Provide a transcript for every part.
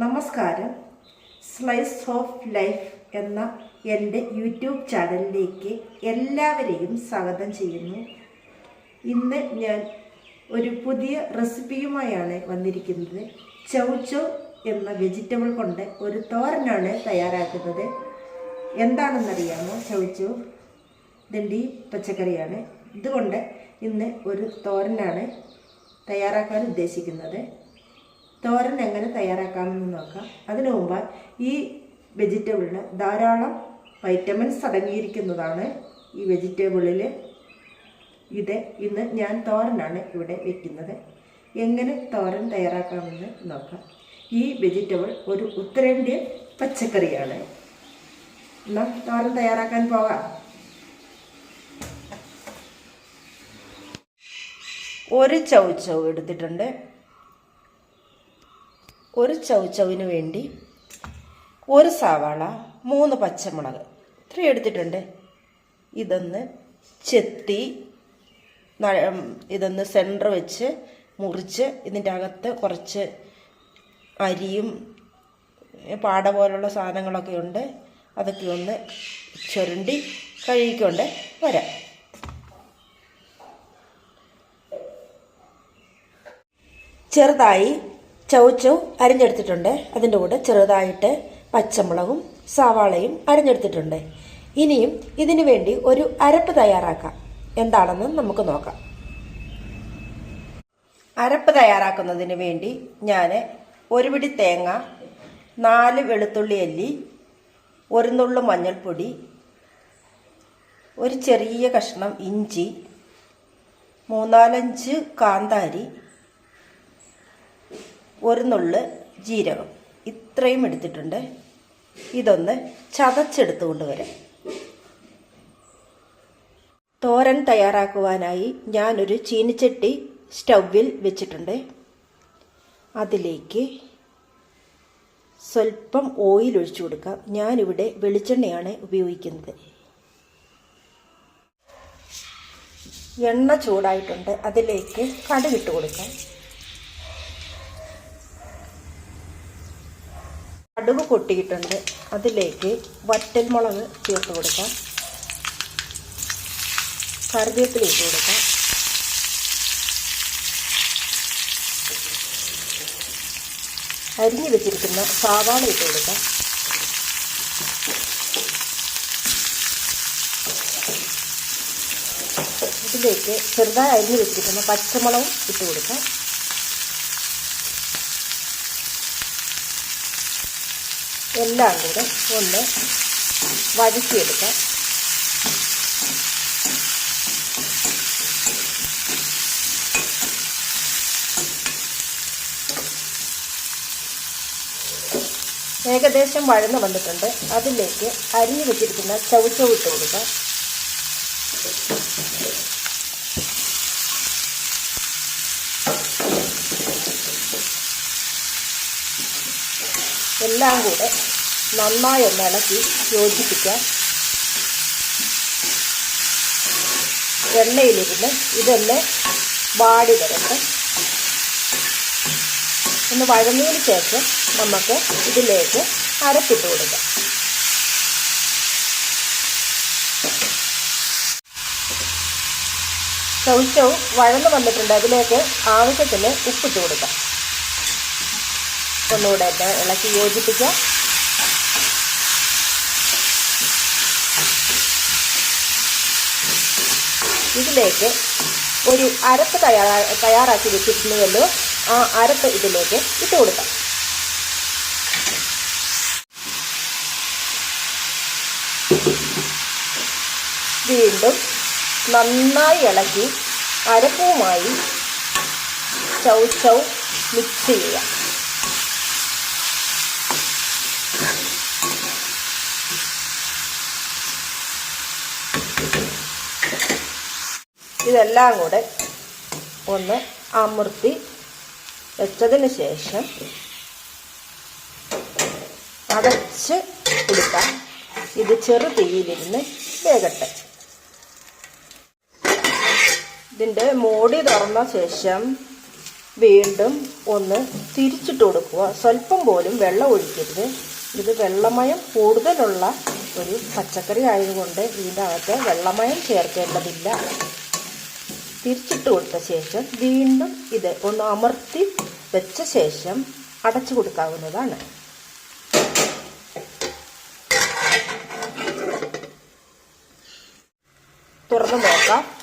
നമസ്കാരം. Slice of life എന്ന എന്റെ യൂട്യൂബ് ചാനലിലേക്ക് എല്ലാവരെയും സ്വാഗതം ചെയ്യുന്നു. ഇന്ന് ഞാൻ ഒരു പുതിയ റെസിപ്പിയുമായാണ് വന്നിരിക്കുന്നത്. ചൗച്ചോ എന്ന വെജിറ്റബിൾ കൊണ്ട് ഒരു തോരനാണ് തയ്യാറാക്കുന്നത്. എന്താണെന്നറിയാമോ? ചൗച്ചോ ദണ്ഡി പച്ചക്കറിയാണ്. ഇതുകൊണ്ട് ഇന്ന് ഒരു തോരനാണ് തയ്യാറാക്കാൻ ഉദ്ദേശിക്കുന്നത്. തോരൻ എങ്ങനെ തയ്യാറാക്കാമെന്ന് നോക്കാം. അതിനു മുമ്പ് ഈ വെജിറ്റബിളിന് ധാരാളം വൈറ്റമിൻസ് അടങ്ങിയിരിക്കുന്നതാണ് ഈ വെജിറ്റബിളിൽ ഇത് ഇന്ന് ഞാൻ തോരനാണ് ഇവിടെ വെക്കുന്നത്. എങ്ങനെ തോരൻ തയ്യാറാക്കാമെന്ന് നോക്കാം. ഈ വെജിറ്റബിൾ ഒരു ഉത്തരേന്ത്യൻ പച്ചക്കറിയാണ്. എന്നാൽ തോരൻ തയ്യാറാക്കാൻ പോകാം ഒരു ചവച്ചവ് എടുത്തിട്ടുണ്ട്. ഒരു ചൗച്ചവിന് വേണ്ടി ഒരു സവാള മൂന്ന് പച്ചമുളക്. ഇത്രയും എടുത്തിട്ടുണ്ട്. ഇതൊന്ന് ചെത്തി ഇതൊന്ന് സെന്റർ വെച്ച് മുറിച്ച് ഇതിന്റെ അകത്ത് കുറച്ച് അരിയും പാട പോലുള്ള സാധനങ്ങളൊക്കെ ഉണ്ട്. അതൊക്കെ ഒന്ന് ചുരണ്ടി കഴുകിക്കൊണ്ട് വരാം. ചെറുതായി ചൗച്ചൗ അരിഞ്ഞെടുത്തിട്ടുണ്ട്. അതിന്റെ കൂടെ ചെറുതായിട്ട് പച്ചമുളകും സവാളയും അരിഞ്ഞെടുത്തിട്ടുണ്ട്. ഇനിയും ഇതിനു വേണ്ടി ഒരു അരപ്പ് തയ്യാറാക്കാം. എന്താണെന്ന് നമുക്ക് നോക്കാം. അരപ്പ് തയ്യാറാക്കുന്നതിന് വേണ്ടി ഞാൻ ഒരു പിടി തേങ്ങ നാല് വെളുത്തുള്ളി അല്ലി ഒരു നുള്ളു മഞ്ഞൾപ്പൊടി ഒരു ചെറിയ കഷ്ണം ഇഞ്ചി മൂന്നാലഞ്ച് കാന്താരി ഒരു നുള്ള് ജീരകം. ഇത്രയും എടുത്തിട്ടുണ്ട്. ഇതൊന്ന് ചതച്ചെടുത്തു കൊണ്ടുവരാം. തോരൻ തയ്യാറാക്കുവാനായി ഞാനൊരു ചീനിച്ചട്ടി സ്റ്റൗവിൽ വെച്ചിട്ടുണ്ട്. അതിലേക്ക് സ്വല്പം ഓയിൽ ഒഴിച്ചു കൊടുക്കാം. ഞാനിവിടെ വെളിച്ചെണ്ണയാണ് ഉപയോഗിക്കുന്നത്. എണ്ണ ചൂടായിട്ടുണ്ട്. അതിലേക്ക് കടുകിട്ട് കൊടുക്കാം. കടുക് പൊട്ടിയിട്ടുണ്ട്. അതിലേക്ക് വറ്റൽമുളക് ചേർത്ത് കൊടുക്കാം. കറിവേപ്പില ഇട്ട് കൊടുക്കാം. അരിഞ്ഞു വെച്ചിരിക്കുന്ന സവാള ഇട്ട് കൊടുക്കാം. ഇതിലേക്ക് ചെറുതായി അരിഞ്ഞു വെച്ചിരിക്കുന്ന പച്ചമുളകും ഇട്ട് കൊടുക്കാം. എല്ലാം കൂടെ ഒന്ന് വഴറ്റിയെടുക്കാം. ഏകദേശം വഴന്ന് വന്നിട്ടുണ്ട്. അതിലേക്ക് അരിഞ്ഞു വെച്ചിരിക്കുന്ന ചവിച്ചവിട്ട് കൊടുക്കാം. എല്ലാം കൂടെ നന്നായി ഒന്ന് ഇളക്കി യോജിപ്പിക്കാം. എണ്ണയിലിരുന്ന് ഇതൊന്ന് വാടി വരട്ടെ. ഒന്ന് വഴങ്ങിയതിന് ശേഷം നമുക്ക് ഇതിലേക്ക് അരപ്പിട്ട് കൊടുക്കാം. ചൗച്ചവും വഴന്ന് വന്നിട്ടുണ്ട്. അതിലേക്ക് ആവശ്യത്തിന് ഉപ്പിട്ട് കൊടുക്കാം. ഒന്നുകൂടെ ഒന്ന് ഇളക്കി യോജിപ്പിക്കാം ഇതിലേക്ക് ഒരു അരപ്പ് തയ്യാറാ തയ്യാറാക്കി വെച്ചിട്ടുണ്ടല്ലോ ആ അരപ്പ് ഇതിലേക്ക് ഇട്ട് കൊടുക്കാം. വീണ്ടും നന്നായി ഇളക്കി അരപ്പുമായി ചൗ ചൗ മിക്സ് ചെയ്യുക. ഇതെല്ലാം കൂടെ ഒന്ന് അമർത്തി വെച്ചതിന് ശേഷം അടച്ച് കൊടുക്കാം. ഇത് ചെറു തീയിലിരുന്ന് വേകട്ടെ. ഇതിന്റെ മോടി തുറന്ന ശേഷം വീണ്ടും ഒന്ന് തിരിച്ചിട്ട് കൊടുക്കുക. സ്വല്പം പോലും വെള്ളം ഒഴിക്കരുത്. ഇത് വെള്ളമയം കൂടുതലുള്ള ഒരു പച്ചക്കറി ആയതുകൊണ്ട് ഇതിന്റെ അകത്ത് വെള്ളമയം ചേർക്കേണ്ടതില്ല. തിരിച്ചിട്ട് കൊടുത്ത ശേഷം വീണ്ടും ഇത് ഒന്ന് അമർത്തി വെച്ച ശേഷം അടച്ചു കൊടുക്കാവുന്നതാണ്. തുറന്ന് നോക്കാം.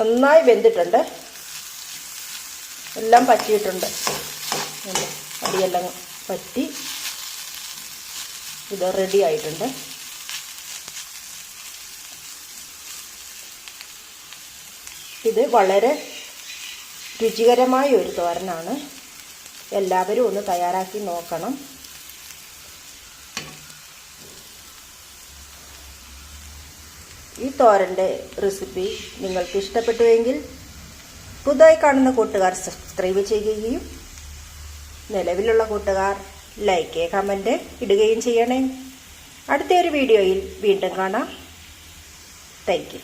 നന്നായി വെന്തിട്ടുണ്ട്. എല്ലാം പറ്റിയിട്ടുണ്ട്? അടിയെല്ലാം പറ്റി. ഇത് റെഡി ആയിട്ടുണ്ട്. ഇത് വളരെ രുചികരമായ ഒരു തോരനാണ്. എല്ലാവരും ഒന്ന് തയ്യാറാക്കി നോക്കണം. ഈ തോരന്റെ റെസിപ്പി നിങ്ങൾക്ക് ഇഷ്ടപ്പെട്ടുവെങ്കിൽ പുതുതായി കാണുന്ന കൂട്ടുകാർ സബ്സ്ക്രൈബ് ചെയ്യുകയും നിലവിലുള്ള കൂട്ടുകാർ ലൈക്ക് കമന്റ് ഇടുകയും ചെയ്യണേ. അടുത്ത ഒരു വീഡിയോയിൽ വീണ്ടും കാണാം. താങ്ക്